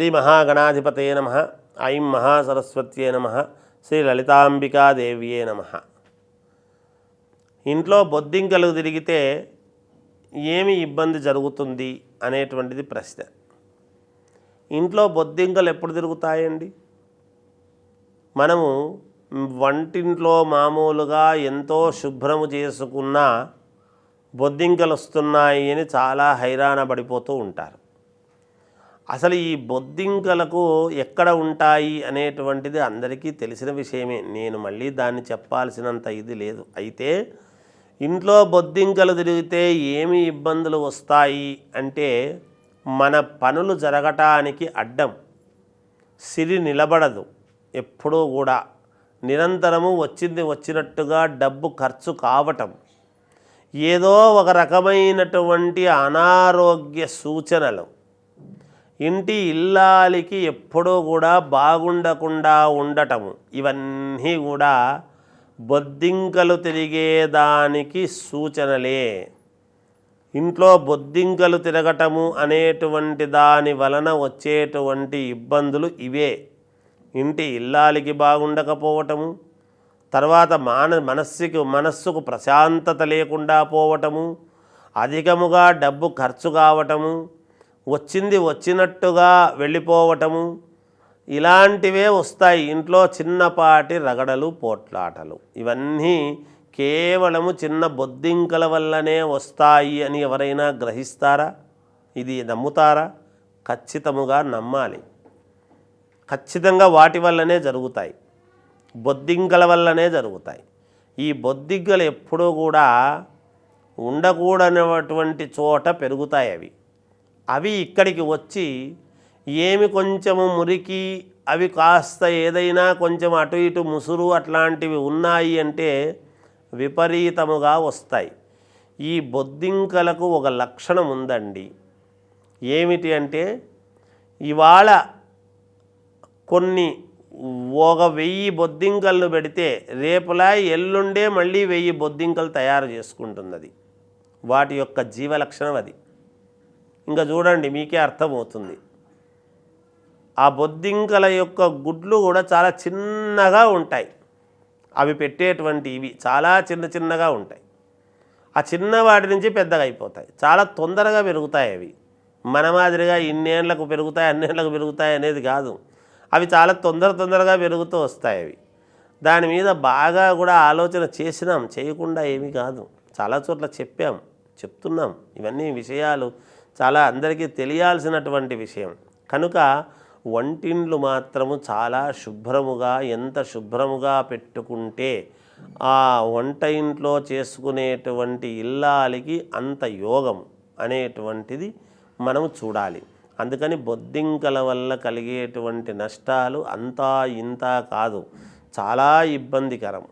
శ్రీ మహాగణాధిపతయ నమ. ఐం మహాసరస్వత్యే నమ. శ్రీ లలితాంబికాదేవ్యే నమ. ఇంట్లో బొద్దింకలు తిరిగితే ఏమి ఇబ్బంది జరుగుతుంది అనేటువంటిది ప్రశ్న. ఇంట్లో బొద్దింకలు ఎప్పుడు తిరుగుతాయండి? మనము వంటింట్లో మామూలుగా ఎంతో శుభ్రము చేసుకున్న బొద్దింకలు వస్తున్నాయి అని చాలా హైరాణ పడిపోతూ ఉంటారు. అసలు ఈ బొద్దింకలకు ఎక్కడ ఉంటాయి అనేటువంటిది అందరికీ తెలిసిన విషయమే. నేను మళ్ళీ దాన్ని చెప్పాల్సినంత ఇది లేదు. అయితే ఇంట్లో బొద్దింకలు తిరిగితే ఏమి ఇబ్బందులు వస్తాయి అంటే మన పనులు జరగటానికి అడ్డం. సిరి నిలబడదు. ఎప్పుడూ కూడా. నిరంతరము వచ్చింది వచ్చినట్టుగా డబ్బు ఖర్చు కావటం. ఏదో ఒక రకమైనటువంటి అనారోగ్య సూచనలు. ఇంటి ఇల్లాలికి ఎప్పుడూ కూడా బాగుండకుండా ఉండటము. ఇవన్నీ కూడా బొద్దింకలు తిరిగేదానికి సూచనలే. ఇంట్లో బొద్దింకలు తిరగటము అనేటువంటి దాని వలన వచ్చేటువంటి ఇబ్బందులు ఇవే. ఇంటి ఇల్లాలికి బాగుండకపోవటము తర్వాత మాన మనస్సుకు మనస్సుకు ప్రశాంతత లేకుండా పోవటము అధికముగా డబ్బు ఖర్చు కావటము వచ్చింది వచ్చినట్టుగా వెళ్ళిపోవటము. ఇలాంటివే వస్తాయి. ఇంట్లో చిన్నపాటి రగడలు పోట్లాటలు. ఇవన్నీ కేవలము చిన్న బొద్దింకల వల్లనే వస్తాయి అని ఎవరైనా గ్రహిస్తారా? ఇది నమ్ముతారా? ఖచ్చితముగా నమ్మాలి. ఖచ్చితంగా వాటి వల్లనే జరుగుతాయి. బొద్దింకల వల్లనే జరుగుతాయి. ఈ బొద్దింకలు ఎప్పుడూ కూడా ఉండకూడనటువంటి చోట పెరుగుతాయి అవి. అవి ఇక్కడికి వచ్చి ఏమి కొంచెము మురికి అవి కాస్త ఏదైనా కొంచెం అటు ఇటు ముసురు అట్లాంటివి ఉన్నాయి అంటే విపరీతముగా వస్తాయి. ఈ బొద్దింకలకు ఒక లక్షణం ఉందండి. ఏమిటి అంటే ఇవాళ కొన్ని ఒక వెయ్యి బొద్దింకలను పెడితే రేపులా ఎల్లుండే మళ్ళీ వెయ్యి బొద్దింకలు తయారు చేసుకుంటుంది వాటి యొక్క జీవ లక్షణం అది. ఇంకా చూడండి మీకే అర్థమవుతుంది. ఆ బొద్దింకల యొక్క గుడ్లు కూడా చాలా చిన్నగా ఉంటాయి. అవి పెట్టేటువంటి ఇవి చాలా చిన్న చిన్నగా ఉంటాయి. ఆ చిన్న వాటి నుంచి పెద్దగా అయిపోతాయి. చాలా తొందరగా పెరుగుతాయి అవి. మన మాదిరిగా ఇన్నేళ్ళకు పెరుగుతాయి అన్నేళ్ళకు పెరుగుతాయి అనేది కాదు. అవి చాలా తొందర తొందరగా పెరుగుతూ వస్తాయి అవి. దాని మీద బాగా కూడా ఆలోచన చేసినాం చేయకుండా ఏమీ కాదు. చాలా చోట్ల చెప్పాం. చెప్తున్నాం. ఇవన్నీ విషయాలు చాలా అందరికీ తెలియాల్సినటువంటి విషయం. కనుక వంటిండ్లు మాత్రము చాలా శుభ్రముగా ఎంత శుభ్రముగా పెట్టుకుంటే ఆ వంట ఇంట్లో చేసుకునేటువంటి ఇల్లాలికి అంత యోగం అనేటువంటిది మనము చూడాలి. అందుకని బొద్దింకల వల్ల కలిగేటువంటి నష్టాలు అంతా ఇంత కాదు. చాలా ఇబ్బందికరం.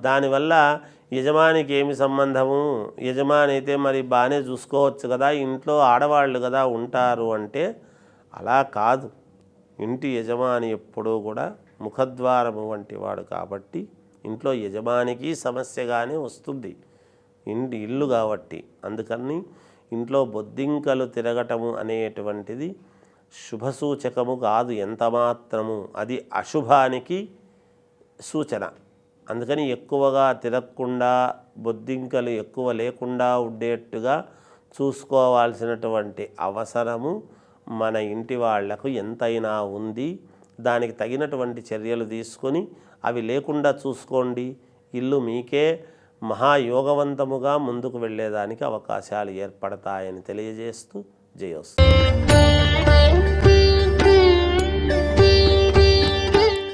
దానివల్ల యజమానికి ఏమి సంబంధము? యజమాని అయితే మరి బాగానే చూసుకోవచ్చు కదా. ఇంట్లో ఆడవాళ్ళు కదా ఉంటారు అంటే అలా కాదు. ఇంటి యజమాని ఎప్పుడూ కూడా ముఖద్వారము వంటి వాడు కాబట్టి ఇంట్లో యజమానికి సమస్యగానే వస్తుంది. ఇంటి ఇల్లు కాబట్టి. అందుకని ఇంట్లో బొద్దింకలు తిరగటము అనేటువంటిది శుభసూచకము కాదు. ఎంతమాత్రము? అది అశుభానికి సూచన. అందుకని ఎక్కువగా తిరగకుండా బొద్దింకలు ఎక్కువ లేకుండా ఉండేట్టుగా చూసుకోవాల్సినటువంటి అవసరము మన ఇంటి వాళ్ళకు ఎంతైనా ఉంది. దానికి తగినటువంటి చర్యలు తీసుకొని అవి లేకుండా చూసుకోండి. ఇల్లు మీకే మహాయోగవంతముగా ముందుకు వెళ్ళేదానికి అవకాశాలు ఏర్పడతాయని తెలియజేస్తూ జయోస్తు.